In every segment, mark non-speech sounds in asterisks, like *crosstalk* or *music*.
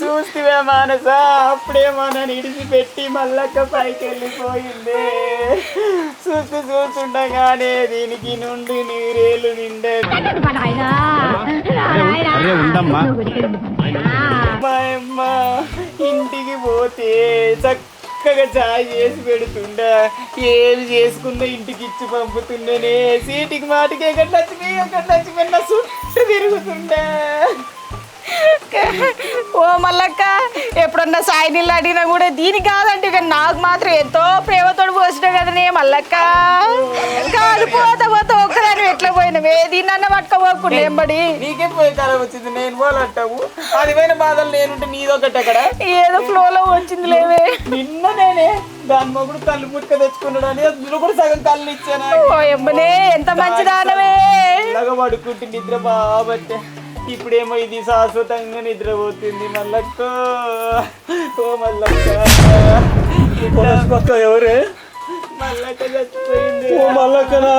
చూస్తే మానస అప్పుడేమో నన్ను ఇడిచిపెట్టి మల్లక్క పైకి వెళ్ళిపోయింది చూస్తూ చూస్తుండగానే దీనికి నుండి నీరేళ్ళు నిండే మా అమ్మ ఇంటికి పోతే చక్కగా చాయ్ చేసి పెడుతుండే ఏది చేసుకున్నా ఇంటికి ఇచ్చి పంపుతుండేనే సీటికి మాటికి ఎక్కడ నచ్చిపోయి ఎక్కడ నచ్చిపోయిన చుట్టూ తిరుగుతుండే ఓ మల్లక్క ఎప్పుడన్నా సాయి నీళ్ళు అడిగినా కూడా దీనికి కాదంటే ఇక నాకు మాత్రం ఎంతో ప్రేమతోడు పోసినావు కదనే మల్లక్క. కాదు పోతా పోతా ఒక్కదాని ఎట్లా పోయినవే? దీన్నన్న పట్టుకోపోకుండా ఎంబడి నీకే పోయి కాలం వచ్చింది? నేను పోలంటావు అది పోయిన బాధలు నేనుంటే నీదొకటి అక్కడ? ఏదో ఫ్లోలో వచ్చింది లేవే. నిన్న నేనే దాని మొగుడు కళ్ళు పుట్టుక తెచ్చుకున్నాడు అని అందులో కూడా సగం కళ్ళు ఇచ్చాను? ఎంత మంచిదానవే ఇలాగ పడుకుంటే నిద్ర బాబట్టే. ఇప్పుడేమో ఇది శాశ్వతంగా నిద్రపోతుంది మల్లక్క. ఓ మల్లక్క. ఎవరు? మల్లక్క చచ్చిపోయింది. ఓ మల్లక్కనా?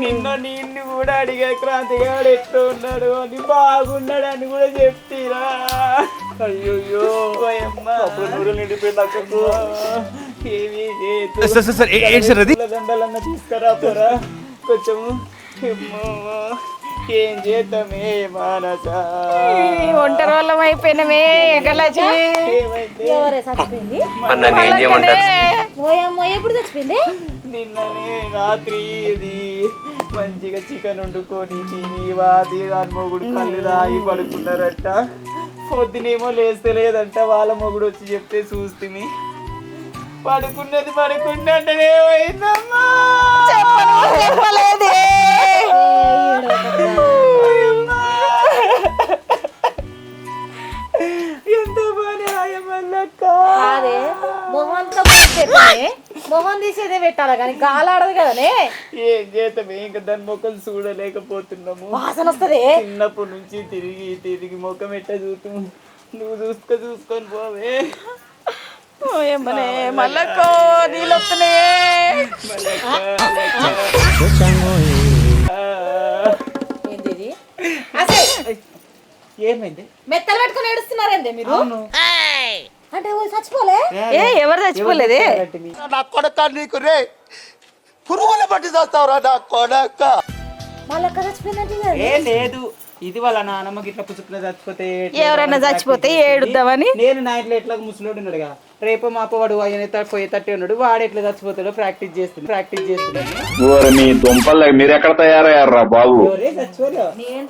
నిన్న నిన్ను కూడా అడిగా క్రాంతిగాడు ఎట్లా ఉన్నాడు? అని బాగున్నాడు అని కూడా చెప్తీరా అయ్యోయ్యో. ఓయమ్మ నిండిపోయింది అక్కకు. ఏమి? దండలన్న తీసుకురా పోరా. కొంచెం ఏమ్మో, ఏం చేద్దామే మానస ఒంటరి వాళ్ళం అయిపోయినమే ఎగలచి ఎవరే చచ్చిపోయింది? ఓయమ్మో ఎప్పుడు చచ్చిపోయింది? నిన్ననే రాత్రి ఇది మంచిగా చికెన్ వండుకొని తిని వాది దాని మొగుడు కళ్ళు తాగి పడుకున్నారట. పొద్దునేమో లేస్తే లేదంట వాళ్ళ మొగుడు వచ్చి చెప్తే చూస్తుంది పడుకున్నది పడుకున్నట్టనే పోయిందమ్మా మొహం తీసేదే పెట్టాలి కానీ గాలాడదు కదనే? ఏం చేద్దామే ఇంకా దాని ముఖం చూడలేకపోతున్నాము. వాసన వస్తుంది? చిన్నప్పటి నుంచి తిరిగి తిరిగి ముఖం ఎట్ట చూస్తూ నువ్వు చూసుకో చూసుకొని పోవే. నీళ్ళు వస్తున్నాయే ఏమైంది? మెత్తలు పెట్టుకొని ఏడుస్తున్నారండి మీరు? అంటే చచ్చిపోలే? ఏ ఎవరు చచ్చిపోలేదే? నా కొడక నీకు రే. పురుగుల పట్టి చేస్తావురా నా కొడక. మళ్ళీ ఎక్కడ కదా ఏ లేదు. ఇది వాళ్ళ నాన్నమ్మకి ఇట్లా పుసుకులో చచ్చిపోతే ఎవరైనా చచ్చిపోతే ఏడుద్దామని? నేను నా ఇంట్లో ఎట్లా ముసలోడు ఉన్నాడుగా? రేపు మాప వాడు ఆయన పోయే తట్టి ఉన్నాడు. వాడు ఎట్లా చచ్చిపోతాడో ప్రాక్టీస్ చేస్తున్నాడు. ప్రాక్టీస్ చేస్తున్నాడు. మీ దుంపలు మీరెక్కడ తయారయ్యారా బాబు?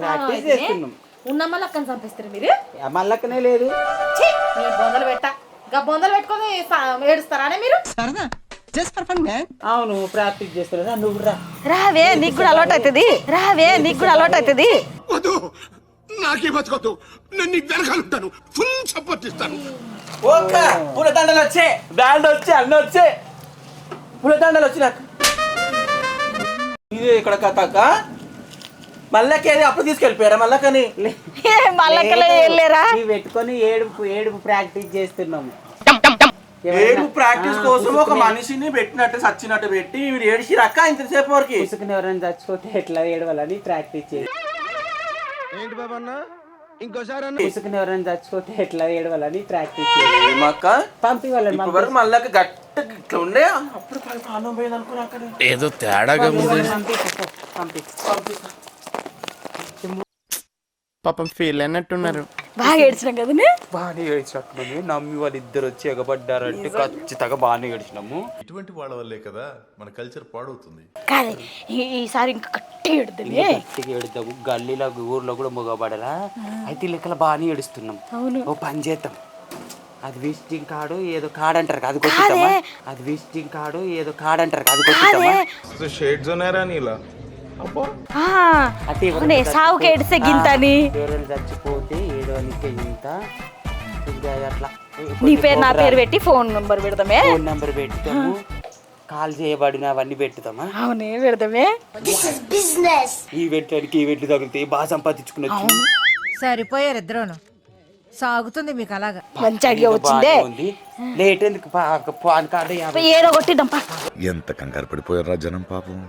ప్రాక్టీస్ చేస్తున్నాం. ఉన్న మళ్ళక్కని చంపిస్తారు మీరు? మల్లక్కనే లేదు. ఛీ, మీ బొందలు పెట్ట. గా బొందలు పెట్టుకొని ఏడుస్తారానే మీరు? అవును ప్రాక్టీస్ చేస్తున్నాడు నువ్వు రా. రావే నీకు కూడా అలవాటు అవుతుంది. రావే నీకు కూడా అలవాటు అవుతుంది. వద్దు నాకే బతకొద్దు. నేను నీకు వెనకాలంటాను ఫుల్ సపోర్ట్ ఇస్తాను. ఓక పూలదండలు వచ్చే బ్యాండ్ వచ్చే అన్నీ వచ్చే. పూలదండలు వచ్చి నాకు. ఇది ఇక్కడ కథక మళ్ళకేది అప్పుడు తీసుకెళ్ళిపోయారా మళ్ళకని ఏ *laughs* మల్లక్కలే వెళ్ళారా? ఇవి పెట్టుకొని ఏడుపు ఏడుపు ప్రాక్టీస్ చేస్తున్నాము. ఏడు ప్రాక్టీస్ కోసం ఒక మనిషిని పెట్టినట్టు సచ్చినట్టు పెట్టి వీడు ఏడిచి రక్క ఇంతసేపు వరకు. పుసుకుని ఎవరైనా చచ్చిపోతే ఎట్లా ఏడవాలని ప్రాక్టీస్ చేసి ఏంటి ఇంకోసారి పుసుకుని ఎవరైనా చచ్చిపోతే ఎట్లా ఏడవాలని ప్రాక్టీస్ చేసి ఏమక్క పంపి వాళ్ళని వరకు మళ్ళీ గట్టి ఇట్లా ఉండే. అప్పుడు ప్రాణం పోయింది అనుకున్నా ఏదో తేడాగా ఉంది. పంపి పంపి. పంపి ఫీల్ అయినట్టున్నారు. బాగా ఏడ్చినాం కదనే బాగానే ఏడ్చినట్టున్నాము నమ్మి వాళ్ళు ఇద్దరు వచ్చి ఎగబడ్డారంటే ఖచ్చితంగా బాగానే ఏడిచినాము. ఇటువంటి వాళ్ళ వల్లే కదా మన కల్చర్ పాడవుతుంది. కాదే ఈ- ఈసారి ఇంకా గట్టి ఏడుద్దని గట్టిగా ఏడుద్దాము. గల్లీలో ఊర్లో కూడా మొగబడరా? అయితే లెక్కల బాగానే ఏడుస్తున్నాం. ఓ పని చేద్దాం. అది విజిటింగ్ కార్డు ఏదో కార్డు అంటారు కదా, అది కొట్టిద్దామా అది విజిటింగ్ కార్డు ఏదో కార్డు అంటారు కదా, అది కొట్టిద్దామా షేడ్స్ ఉన్నారా నీలా? అవునే సావుకి ఏడిస్తే గింతని. ఎవరైనా చచ్చిపోతే ఏదో నీకే ఇంత. ఇంకా అట్లా. నీ పేరు నా పేరు పెట్టి ఫోన్ నెంబర్ పెడదామే. ఫోన్ నెంబర్ పెడతాము. కాల్ చేయబడిన అవన్నీ పెట్టుతామా అవునే పెడదామే. ఈ పెట్టడానికి ఈ వెట్లు తగిలితే బాగా సంపాదించుకున్నచ్చు సరిపోయారు ఇద్దరును. సాగుతుంది మీకు అలాగా. మంచి ఐడియా వచ్చిందే. ఉంది. లేట్ ఎందుకు? పా- పాన్ కార్డు ఏదో కొట్టిద్దాం ఎంత కంగారు పడిపోయారా జనం పాపం.